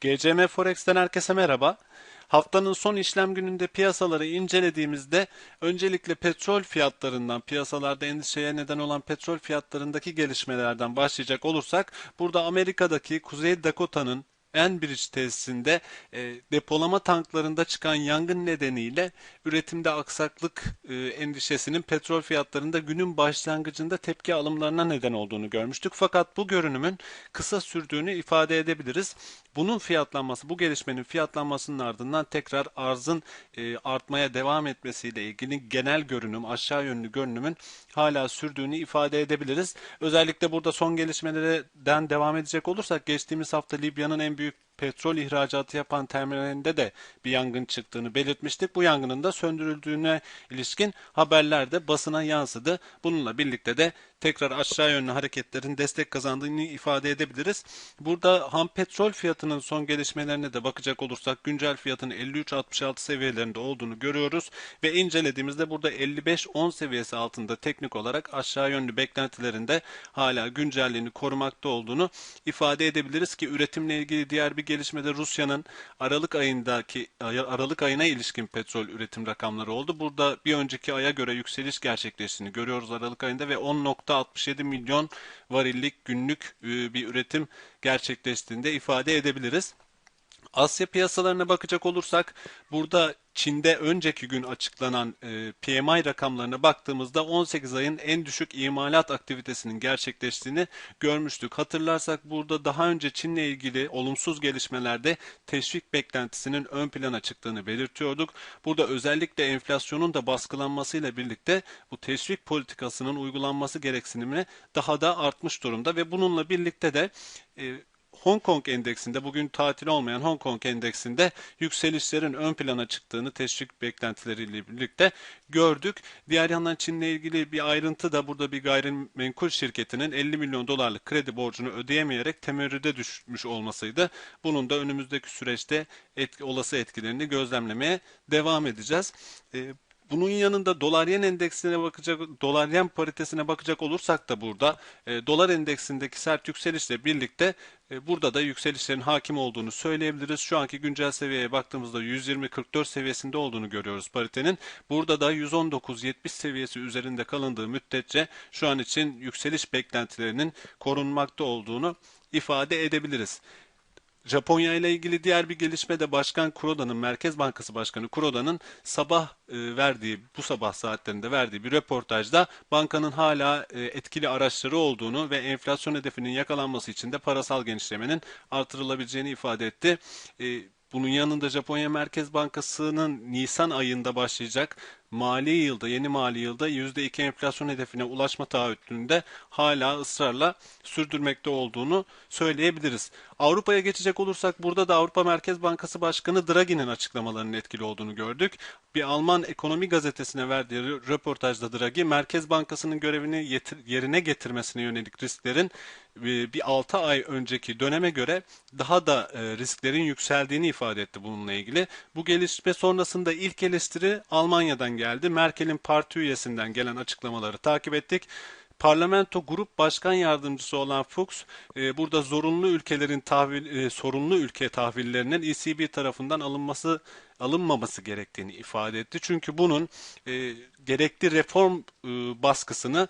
GCM Forex'ten herkese merhaba. Haftanın son işlem gününde piyasaları incelediğimizde öncelikle petrol fiyatlarından, piyasalarda endişeye neden olan petrol fiyatlarındaki gelişmelerden başlayacak olursak, burada Amerika'daki Kuzey Dakota'nın Enbridge tesisinde e, depolama tanklarında çıkan yangın nedeniyle üretimde aksaklık e, endişesinin petrol fiyatlarında günün başlangıcında tepki alımlarına neden olduğunu görmüştük. Fakat bu görünümün kısa sürdüğünü ifade edebiliriz. Bunun fiyatlanması, bu gelişmenin fiyatlanmasının ardından tekrar arzın e, artmaya devam etmesiyle ilgili genel görünüm, aşağı yönlü görünümün hala sürdüğünü ifade edebiliriz. Özellikle burada son gelişmelerden devam edecek olursak geçtiğimiz hafta Libya'nın en büyük you petrol ihracatı yapan terminalinde de bir yangın çıktığını belirtmiştik. Bu yangının da söndürüldüğüne ilişkin haberler de basına yansıdı. Bununla birlikte de tekrar aşağı yönlü hareketlerin destek kazandığını ifade edebiliriz. Burada ham petrol fiyatının son gelişmelerine de bakacak olursak güncel fiyatın 53.66 seviyelerinde olduğunu görüyoruz ve incelediğimizde burada 55.10 seviyesi altında teknik olarak aşağı yönlü beklentilerinde hala güncelliğini korumakta olduğunu ifade edebiliriz ki üretimle ilgili diğer bir gelişmede Rusya'nın Aralık ayındaki Aralık ayına ilişkin petrol üretim rakamları oldu. Burada bir önceki aya göre yükseliş gerçekleştiğini görüyoruz Aralık ayında ve 10.67 milyon varillik günlük e, bir üretim gerçekleştiğinde ifade edebiliriz. Asya piyasalarına bakacak olursak burada Çin'de önceki gün açıklanan e, PMI rakamlarına baktığımızda 18 ayın en düşük imalat aktivitesinin gerçekleştiğini görmüştük. Hatırlarsak burada daha önce Çin'le ilgili olumsuz gelişmelerde teşvik beklentisinin ön plana çıktığını belirtiyorduk. Burada özellikle enflasyonun da baskılanmasıyla birlikte bu teşvik politikasının uygulanması gereksinimi daha da artmış durumda ve bununla birlikte de e, Hong Kong endeksinde bugün tatil olmayan Hong Kong endeksinde yükselişlerin ön plana çıktığını teşvik beklentileriyle birlikte gördük. Diğer yandan Çin'le ilgili bir ayrıntı da burada bir gayrimenkul şirketinin 50 milyon dolarlık kredi borcunu ödeyemeyerek temerrüde düşmüş olmasıydı. Bunun da önümüzdeki süreçte etki, olası etkilerini gözlemlemeye devam edeceğiz. E, bunun yanında dolar yen endeksine bakacak, dolar yen paritesine bakacak olursak da burada e, dolar endeksindeki sert yükselişle birlikte e, burada da yükselişlerin hakim olduğunu söyleyebiliriz. Şu anki güncel seviyeye baktığımızda 120.44 seviyesinde olduğunu görüyoruz paritenin. Burada da 119.70 seviyesi üzerinde kalındığı müddetçe şu an için yükseliş beklentilerinin korunmakta olduğunu ifade edebiliriz. Japonya ile ilgili diğer bir gelişme de Başkan Kuroda'nın, Merkez Bankası Başkanı Kuroda'nın sabah e, verdiği, bu sabah saatlerinde verdiği bir röportajda bankanın hala e, etkili araçları olduğunu ve enflasyon hedefinin yakalanması için de parasal genişlemenin artırılabileceğini ifade etti. E, bunun yanında Japonya Merkez Bankası'nın Nisan ayında başlayacak mali yılda, yeni mali yılda %2 enflasyon hedefine ulaşma taahhütünde hala ısrarla sürdürmekte olduğunu söyleyebiliriz. Avrupa'ya geçecek olursak burada da Avrupa Merkez Bankası Başkanı Draghi'nin açıklamalarının etkili olduğunu gördük. Bir Alman ekonomi gazetesine verdiği röportajda Draghi, Merkez Bankası'nın görevini yerine getirmesine yönelik risklerin e, bir 6 ay önceki döneme göre daha da e, risklerin yükseldiğini ifade etti bununla ilgili. Bu gelişme sonrasında ilk eleştiri Almanya'dan geldi. Merkel'in parti üyesinden gelen açıklamaları takip ettik. Parlamento Grup Başkan Yardımcısı olan Fuchs, e, burada zorunlu ülkelerin tahvil, e, sorunlu ülke tahvillerinin ECB tarafından alınması alınmaması gerektiğini ifade etti. Çünkü bunun e, gerekli reform e, baskısını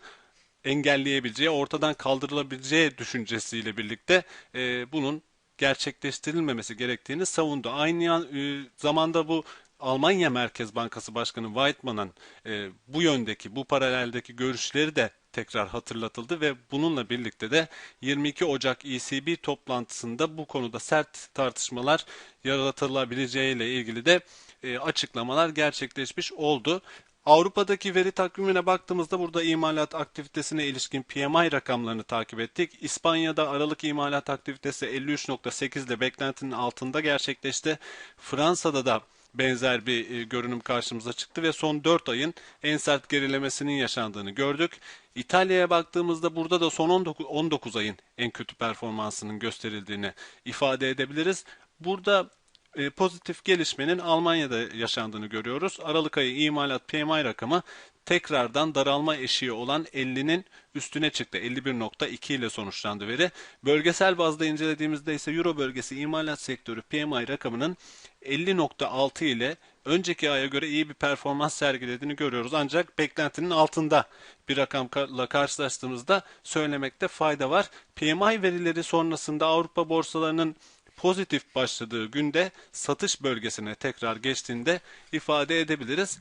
engelleyebileceği, ortadan kaldırılabileceği düşüncesiyle birlikte e, bunun gerçekleştirilmemesi gerektiğini savundu. Aynı e, zamanda bu Almanya Merkez Bankası Başkanı Weidmann'ın e, bu yöndeki, bu paraleldeki görüşleri de tekrar hatırlatıldı ve bununla birlikte de 22 Ocak ECB toplantısında bu konuda sert tartışmalar yaratılabileceği ile ilgili de e, açıklamalar gerçekleşmiş oldu. Avrupa'daki veri takvimine baktığımızda burada imalat aktivitesine ilişkin PMI rakamlarını takip ettik. İspanya'da Aralık imalat aktivitesi 53.8 ile beklentinin altında gerçekleşti. Fransa'da da benzer bir e, görünüm karşımıza çıktı ve son 4 ayın en sert gerilemesinin yaşandığını gördük. İtalya'ya baktığımızda burada da son 19, 19 ayın en kötü performansının gösterildiğini ifade edebiliriz. Burada e, pozitif gelişmenin Almanya'da yaşandığını görüyoruz. Aralık ayı imalat PMI rakamı tekrardan daralma eşiği olan 50'nin üstüne çıktı. 51.2 ile sonuçlandı veri. Bölgesel bazda incelediğimizde ise Euro bölgesi imalat sektörü PMI rakamının 50.6 ile önceki aya göre iyi bir performans sergilediğini görüyoruz. Ancak beklentinin altında bir rakamla karşılaştığımızda söylemekte fayda var. PMI verileri sonrasında Avrupa borsalarının pozitif başladığı günde satış bölgesine tekrar geçtiğinde ifade edebiliriz.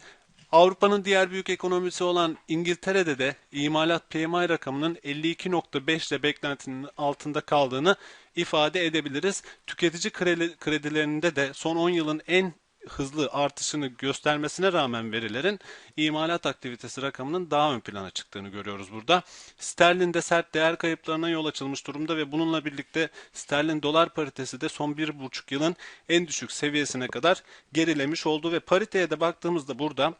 Avrupa'nın diğer büyük ekonomisi olan İngiltere'de de imalat PMI rakamının 52.5 ile beklentinin altında kaldığını ifade edebiliriz. Tüketici kredilerinde de son 10 yılın en hızlı artışını göstermesine rağmen verilerin imalat aktivitesi rakamının daha ön plana çıktığını görüyoruz burada. Sterlinde sert değer kayıplarına yol açılmış durumda ve bununla birlikte sterlin dolar paritesi de son bir buçuk yılın en düşük seviyesine kadar gerilemiş oldu ve pariteye de baktığımızda burada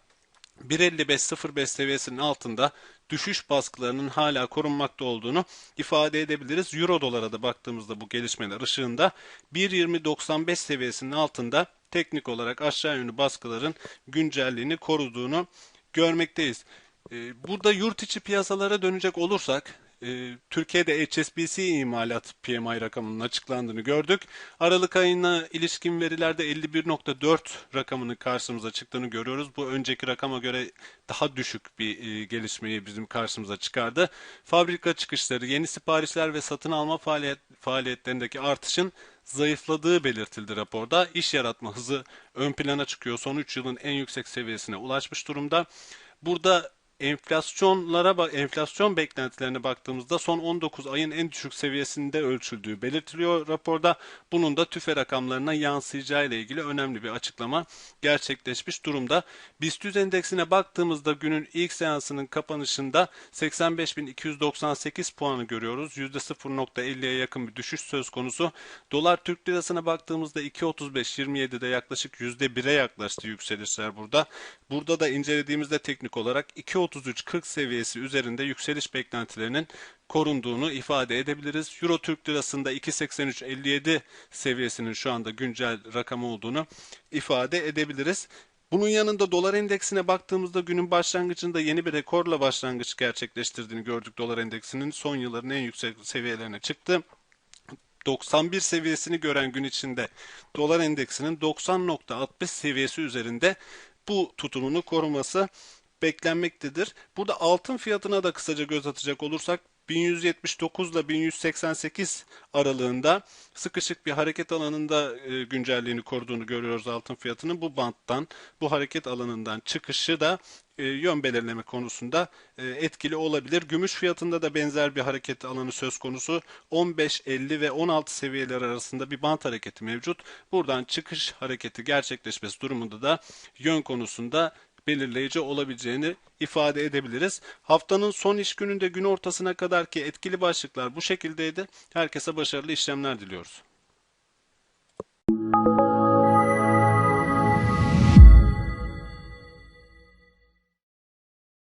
1.55.05 seviyesinin altında düşüş baskılarının hala korunmakta olduğunu ifade edebiliriz. Euro dolara da baktığımızda bu gelişmeler ışığında 1.20.95 seviyesinin altında teknik olarak aşağı yönlü baskıların güncelliğini koruduğunu görmekteyiz. Ee, burada yurt içi piyasalara dönecek olursak e, Türkiye'de HSBC imalat PMI rakamının açıklandığını gördük. Aralık ayına ilişkin verilerde 51.4 rakamının karşımıza çıktığını görüyoruz. Bu önceki rakama göre daha düşük bir e, gelişmeyi bizim karşımıza çıkardı. Fabrika çıkışları, yeni siparişler ve satın alma faaliyet, faaliyetlerindeki artışın zayıfladığı belirtildi raporda. İş yaratma hızı ön plana çıkıyor. Son 3 yılın en yüksek seviyesine ulaşmış durumda. Burada enflasyonlara enflasyon beklentilerine baktığımızda son 19 ayın en düşük seviyesinde ölçüldüğü belirtiliyor raporda. Bunun da tüfe rakamlarına yansıyacağı ile ilgili önemli bir açıklama gerçekleşmiş durumda. BIST endeksine baktığımızda günün ilk seansının kapanışında 85.298 puanı görüyoruz. %0.50'ye yakın bir düşüş söz konusu. Dolar Türk lirasına baktığımızda 2.35-27'de yaklaşık %1'e yaklaştı yükselişler burada. Burada da incelediğimizde teknik olarak 2 2.33-40 seviyesi üzerinde yükseliş beklentilerinin korunduğunu ifade edebiliriz. Euro Türk Lirası'nda 2.83-57 seviyesinin şu anda güncel rakam olduğunu ifade edebiliriz. Bunun yanında dolar endeksine baktığımızda günün başlangıcında yeni bir rekorla başlangıç gerçekleştirdiğini gördük. Dolar endeksinin son yılların en yüksek seviyelerine çıktı. 91 seviyesini gören gün içinde dolar endeksinin 90.60 seviyesi üzerinde bu tutumunu koruması beklenmektedir. Burada altın fiyatına da kısaca göz atacak olursak 1179 ile 1188 aralığında sıkışık bir hareket alanında e, güncelliğini koruduğunu görüyoruz altın fiyatının. Bu banttan, bu hareket alanından çıkışı da e, yön belirleme konusunda e, etkili olabilir. Gümüş fiyatında da benzer bir hareket alanı söz konusu. 15, 50 ve 16 seviyeler arasında bir bant hareketi mevcut. Buradan çıkış hareketi gerçekleşmesi durumunda da yön konusunda belirleyici olabileceğini ifade edebiliriz. Haftanın son iş gününde gün ortasına kadar ki etkili başlıklar bu şekildeydi. Herkese başarılı işlemler diliyoruz.